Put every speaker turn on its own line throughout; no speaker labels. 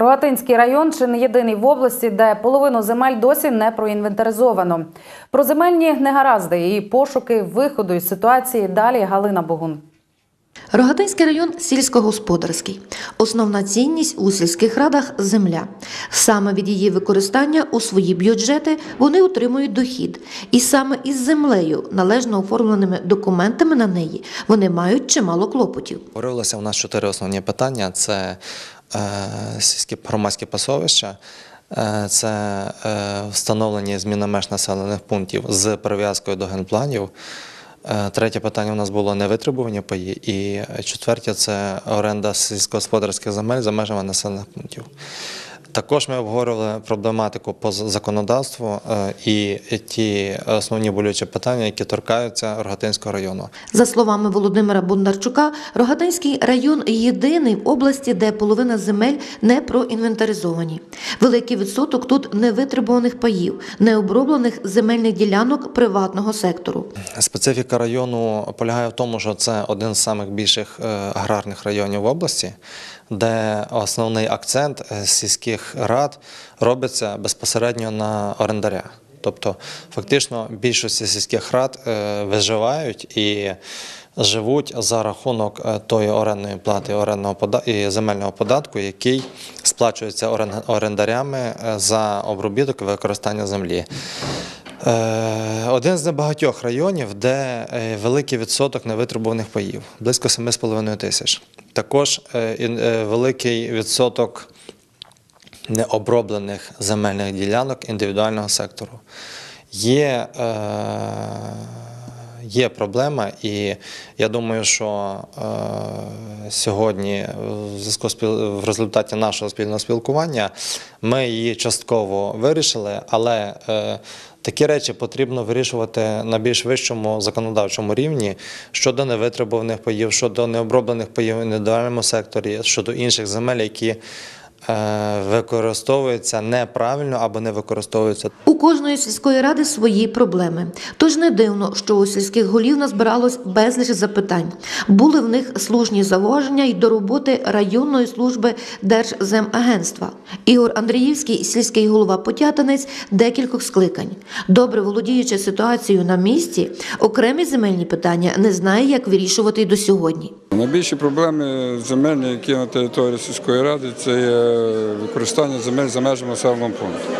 Рогатинський район чи не єдиний в області, де половину земель досі не проінвентаризовано. Про земельні негаразди і пошуки виходу із ситуації далі Галина Богун.
Рогатинський район сільськогосподарський. Основна цінність у сільських радах земля. Саме від її використання у свої бюджети вони отримують дохід. І саме із землею, належно оформленими документами на неї, вони мають чимало клопотів.
Говорилося у нас чотири основні питання: це сільські громадські пасовища, е, це е, встановлення зміна меж населених пунктів з прив'язкою до генпланів. Е, Третє питання у нас було невитребування паї, і четверте це оренда сільськогосподарських земель за межами населених пунктів. Також ми обговорювали проблематику по законодавству е, і ті основні болючі питання, які торкаються Рогатинського району.
За словами Володимира Бондарчука, Рогатинський район єдиний в області, де половина земель не проінвентаризовані. Великий відсоток тут невитребуваних паїв, необроблених земельних ділянок приватного сектору.
Специфіка району полягає в тому, що це один з самих більших е, аграрних районів в області, де основний акцент е, рад робиться безпосередньо на орендаря. Тобто, фактично, більшості сільських рад е, виживають і живуть за рахунок е, тої орендної плати орендного і земельного податку, який сплачується орен- орендарями е, за обробіток і використання землі. Один з небагатьох районів, де великий відсоток невитребуваних паїв, близько 7,5 тисяч. Також великий відсоток необроблених земельних ділянок індивідуального сектору. Є, е, є проблема, і я думаю, що е, сьогодні, в зв'язку в результаті нашого спільного спілкування, ми її частково вирішили, але е, такі речі потрібно вирішувати на більш вищому законодавчому рівні щодо невитребуваних паїв, щодо необроблених паїв в індивідуальному секторі, щодо інших земель, які використовуються неправильно або не використовуються
У кожної сільської ради свої проблеми. Тож не дивно, що у сільських голів назбиралось безліч запитань. Були в них слушні зауваження й до роботи районної служби Держземагентства. Ігор Андріївський, сільський голова Потятинець, декількох скликань. Добре володіючи ситуацією на місці, окремі земельні питання не знає, як вирішувати й до сьогодні.
Найбільші проблеми земельні, які на території сільської ради, це є використання земель за межами населеного пункту.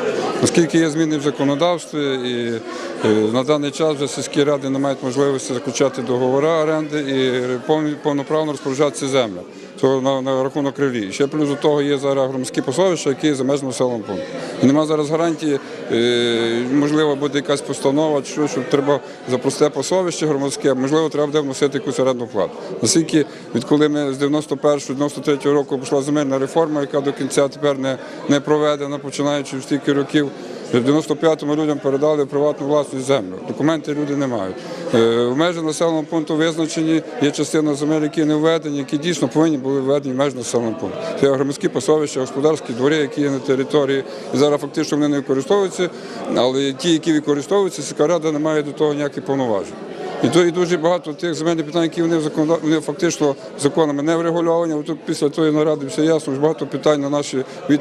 Оскільки є зміни в законодавстві, і е, на даний час вже сільські ради не мають можливості заключати договори оренди і повноправно розпоряджатися землю. На, на рахунок релігії. Ще плюс до того є зараз громадські посольства, які за межами населеного пункту. І немає зараз гарантії, е, можливо, буде якась постанова, що, що треба за просте посовище громадське, можливо, треба буде вносити якусь орендну плату. Наскільки відколи ми з 91-93 року пішла земельна реформа, яка до кінця тепер не, не проведена, починаючи стільки років. В 95-му людям передали приватну власність землю. Документи люди не мають. Е, В межі населеного пункту визначені, є частина земель, які не введені, які дійсно повинні були введені в межі населеного пункту. Це громадські пасовища, господарські двори, які є на території. Зараз фактично вони не використовуються, але ті, які використовуються, сільська не має до того ніяких повноважень. І то і дуже багато тих земельних питань, які вони, законода- вони фактично законами не врегульовані. От Тут після тої наради все ясно, що багато питань на наші від...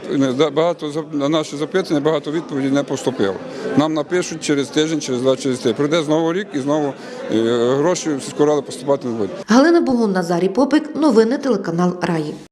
багато на наші запитання, багато відповідей не поступило. Нам напишуть через тиждень, через два, через три. Прийде знову рік і знову е, гроші в сільську поступати не будуть.
Галина Богун, Назарій Попик, новини телеканал Раї.